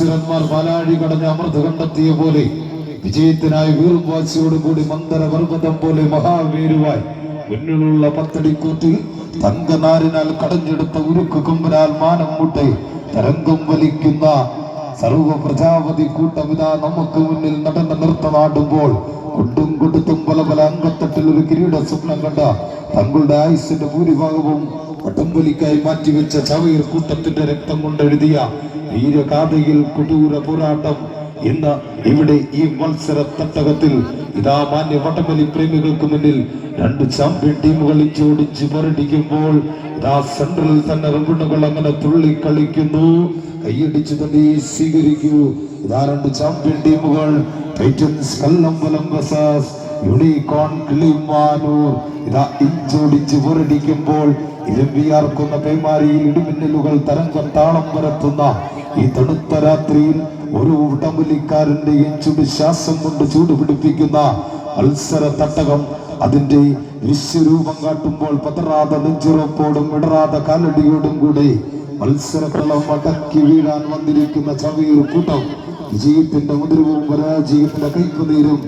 അസുരന്മാർ പാലാഴി കടഞ്ഞ് അമൃത് കണ്ടെത്തിയ പോലെ വിജയത്തിനായി വീറും വാശിയോടുകൂടി മന്ദര പർവതം പോലെ മഹാവീരുവായി മുന്നിലുള്ള പത്തടിക്കൂറ്റിൽ തങ്കനാരിനാൽ കടഞ്ഞെടുത്ത ഉരുക്ക് കൊമ്പനാൽ മാനം മുട്ടെ തരംഗം വലിക്കുന്ന സർവ പ്രജാപതി കൂട്ടമിതാ നമുക്ക് മുന്നിൽ നടന്ന നൃത്തമാടുമ്പോൾ കൊണ്ടും കൊടുത്തും പല പല അംഗത്തട്ടിൽ ഒരു കിരീട സ്വപ്നം കണ്ട തങ്ങളുടെ ആയുസിന്റെ ഭൂരിഭാഗവും വട്ടംവലിക്കായി മാറ്റിവെച്ച ചവയർ കൂട്ടത്തിന്റെ രക്തം കൊണ്ടെഴുതിയ വീരഗാഥയിൽ കൊടൂര പോരാട്ടം ഇന്ന് ഇവിടെ ഈ മത്സര തട്ടകത്തിൽ ഇതാ മാന്യ വട്ടമലി പ്രേമികൾക്ക് മുന്നിൽ രണ്ട് ചാമ്പ്യൻ ടീമുകൾ ഇഞ്ചോടിച്ച് പോരടിക്കുമ്പോൾ ഇതാ സെൻട്രലിൽ തന്നെ റബ്ബുണുകൾ അങ്ങനെ തുള്ളി കളിക്കുന്നു കൈയടിച്ചു തന്നെ സ്വീകരിക്കൂ. ഇതാ രണ്ട് ചാമ്പ്യൻ ടീമുകൾ ടൈറ്റൻസ് കല്ലമ്പലം യൂണിക്കോൺ കിളിമാനൂർ. ഇതാ ഇഞ്ചോടിച്ച് പോരടിക്കുമ്പോൾ ഇരമ്പിയാർക്കുന്ന പേമാരിയിൽ ഇടിമിന്നലുകൾ തരംഗം താളം പരത്തുന്ന ഈ തണുത്ത രാത്രിയിൽ ഒരു ഉടമുലിക്കാരന്റെയും ചുടു ശ്വാസം കൊണ്ട് ചൂടുപിടിപ്പിക്കുന്ന മത്സര തട്ടകം അതിന്റെ വിശ്വരൂപം കാട്ടുമ്പോൾ പതറാതെ നെഞ്ചുറപ്പോടും ഇടറാതെ കാലടിയോടും കൂടെ മത്സരക്കളം അടക്കി വീഴാൻ വന്നിരിക്കുന്ന ചവയൂർ കൂട്ടം വിജയത്തിന്റെ മുതിരവും പരാജയത്തിന്റെ കൈപ്പുനീരും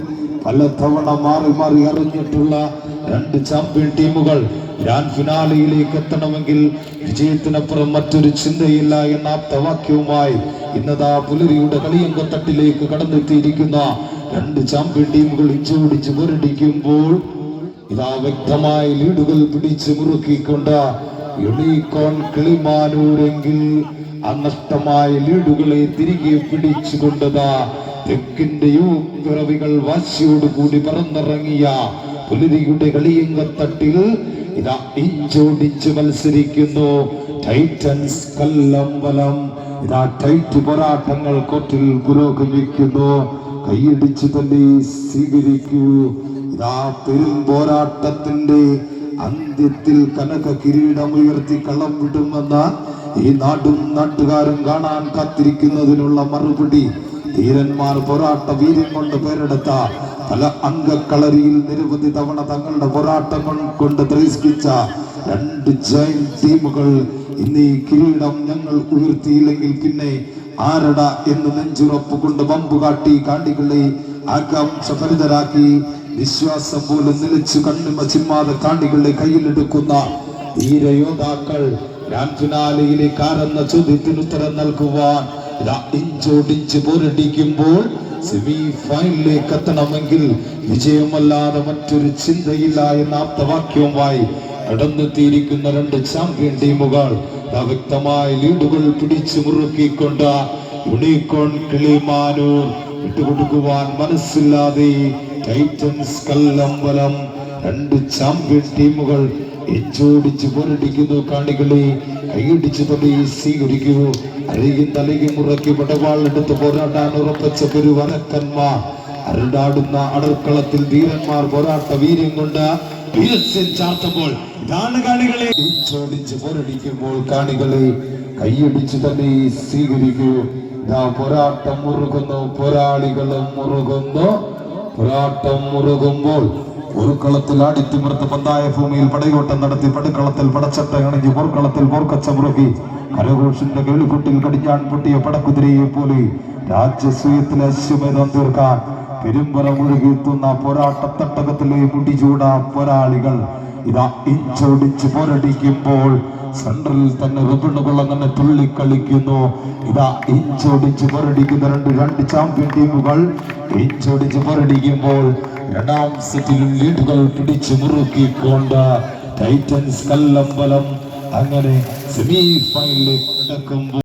പലതവണ മാറി മാറി അറിഞ്ഞിട്ടുള്ള രണ്ട് ചാമ്പ്യൻ ടീമുകൾ ഗ്രാൻഡ് ഫിനാലയിലേക്ക് എത്തണമെങ്കിൽ വിജയത്തിനപ്പുറം മറ്റൊരു ചിന്തയില്ല എന്ന ആപ്തവാക്യവുമായി ഇന്നതാ പുലരിയുടെ കളിയങ്കത്തട്ടിലേക്ക് കടന്നെത്തിയിരിക്കുന്ന രണ്ട് ചാമ്പ്യൻ ടീമുകൾ ഇഞ്ചോടിച്ച് പോരടിക്കുമ്പോൾ ഇതാ വ്യക്തമായ ലീഡുകൾ പിടിച്ച് മുറുക്കിക്കൊണ്ട് എളീക്കോൺ കിളിമാനൂരെങ്കിൽ അനഷ്ടമായ ലീഡുകളെ തിരികെ പിടിച്ചുകൊണ്ടതാ തെക്കിന്റെയോ പിറവികൾ വാശിയോടുകൂടി പറന്നിറങ്ങിയ പുലരിയുടെ കളിയങ്കത്തട്ടിൽ ഇതാ ഇഞ്ചോടിച്ച് മത്സരിക്കുന്നു. ടൈറ്റൻസ് കല്ലമ്പലം ഇതാ ടൈറ്റ് പോരാട്ടങ്ങൾ കോട്ടിൽ പുരോഗമിക്കുന്നു. കൈയടിച്ചു തന്നെ സ്വീകരിക്കൂ. ഇതാ പെരും പോരാട്ടത്തിന്റെ അന്ത്യത്തിൽ കനക കിരീടം ഉയർത്തി കള്ളം വിടുമെന്ന ഈ നാടും നാട്ടുകാരും കാണാൻ കാത്തിരിക്കുന്നതിനുള്ള മറുപടി. ധീരന്മാർ പോരാട്ട വീര്യം കൊണ്ട് പേരെടുത്ത പല അംഗക്കളരിയിൽ നിരവധി തവണ തങ്ങളുടെ പോരാട്ടങ്ങൾ കൊണ്ട് ത്രയിപ്പിച്ച രണ്ട് ജോയിന്റ് ടീമുകൾ ഇന്ന് ഈ കിരീടം ഞങ്ങൾ ഉയർത്തിയില്ലെങ്കിൽ പിന്നെ ആരട എന്ന് നെഞ്ചുറപ്പ് കൊണ്ട് ബമ്പ് കാട്ടി കാണ്ടികളെ ആകാംക്ഷഭരിതരാക്കി വിശ്വാസം പോലും നിലച്ചു കണ്ണു ചിമ്മാതെ കാണ്ടികളെ കയ്യിലെടുക്കുന്ന ധീരയോദ്ധാക്കൾ ഗ്രാൻഡ് ഫിനാലയിലെ കാരെന്ന ചോദ്യത്തിന് ഉത്തരം നൽകുവാൻ ഇഞ്ചോടിഞ്ച് പോരടിക്കുമ്പോൾ സെമി ഫൈനലിലേക്ക് എത്തണമെങ്കിൽ വിജയമല്ലാതെ മറ്റൊരു ചിന്തയില്ല എന്ന ആപ്തവാക്യവുമായി കടന്നെത്തിയിരിക്കുന്ന രണ്ട് ചാമ്പ്യൻ ടീമുകൾ അവ്യക്തമായ വ്യക്തമായ ലീഡുകൾ പിടിച്ചു മുറുക്കിക്കൊണ്ട് യൂണിക്കോൺ കിളിമാനൂർ വിട്ടുകൊടുക്കുവാൻ മനസ്സില്ലാതെ ടൈറ്റൻസ് കല്ലമ്പലം രണ്ട് ചാമ്പ്യൻ ടീമുകൾ എച്ചോടിച്ച് പോരടിക്കുന്നു കാണികളെ. കൈയടിച്ച് തൊടി സ്വീകരിക്കൂ അരയും തലയും മുറക്കി പടവാളെടുത്ത് പോരാടാൻ ഉറപ്പിച്ച പെരുവരക്കന്മാർ അരുടാടുന്ന അടർക്കളത്തിൽ ധീരന്മാർ പോരാട്ട വീര്യം കൊണ്ട് വീരസ്യം ചാർത്തുമ്പോൾ ഇതാണ് കാണികളെ. ഇച്ചോടിച്ച് പോരടിക്കുമ്പോൾ കാണികളെ. കൈയടിച്ച് തന്നെ സ്വീകരിക്കൂ ഇതാ പോരാട്ടം മുറുകുന്നു. പോരാളികളും മുറുകുന്നു. പോരാട്ടം മുറുകുമ്പോൾ പോർക്കളത്തിൽ ആടിത്തിമിർത്ത് പന്തായ ഭൂമിയിൽ പടയോട്ടം നടത്തി പടുക്കളത്തിൽ പടച്ചട്ട അണിഞ്ഞ് പോർക്കളത്തിൽ പോർക്കച്ച മുറുകി കരഘോഷിന്റെ കേളിക്കുട്ടിൽ കടിഞ്ഞാൻ പൊട്ടിയ പടക്കുതിരയെ പോലെ രാജ്യസൂയത്തിലെ അശ്വമേധം തീർക്കാൻ പെരുമ്പറ മുഴുകിയെത്തുന്ന പോരാട്ടത്തട്ടകത്തിലെ മുടിചൂട പോരാളികൾ ഇതാ ഇഞ്ചോടിച്ച് പോരടിക്കുമ്പോൾ സെൻട്രലിൽ തന്നെ റിബണുകൾ അങ്ങനെ തുള്ളിക്കളിക്കുന്നു. ഇതാ ഇഞ്ചോടിച്ച് പോരടിക്കുന്ന രണ്ട് രണ്ട് ചാമ്പ്യൻ ടീമുകൾ ഇഞ്ചോടിച്ച് പോരടിക്കുമ്പോൾ രണ്ടാം സെറ്റിലും ലീഡുകൾ പിടിച്ചു മുറുക്കിക്കൊണ്ട് ടൈറ്റൻസ് കല്ലമ്പലം അങ്ങനെ സെമി ഫൈനലിലേക്ക് കിടക്കുമ്പോൾ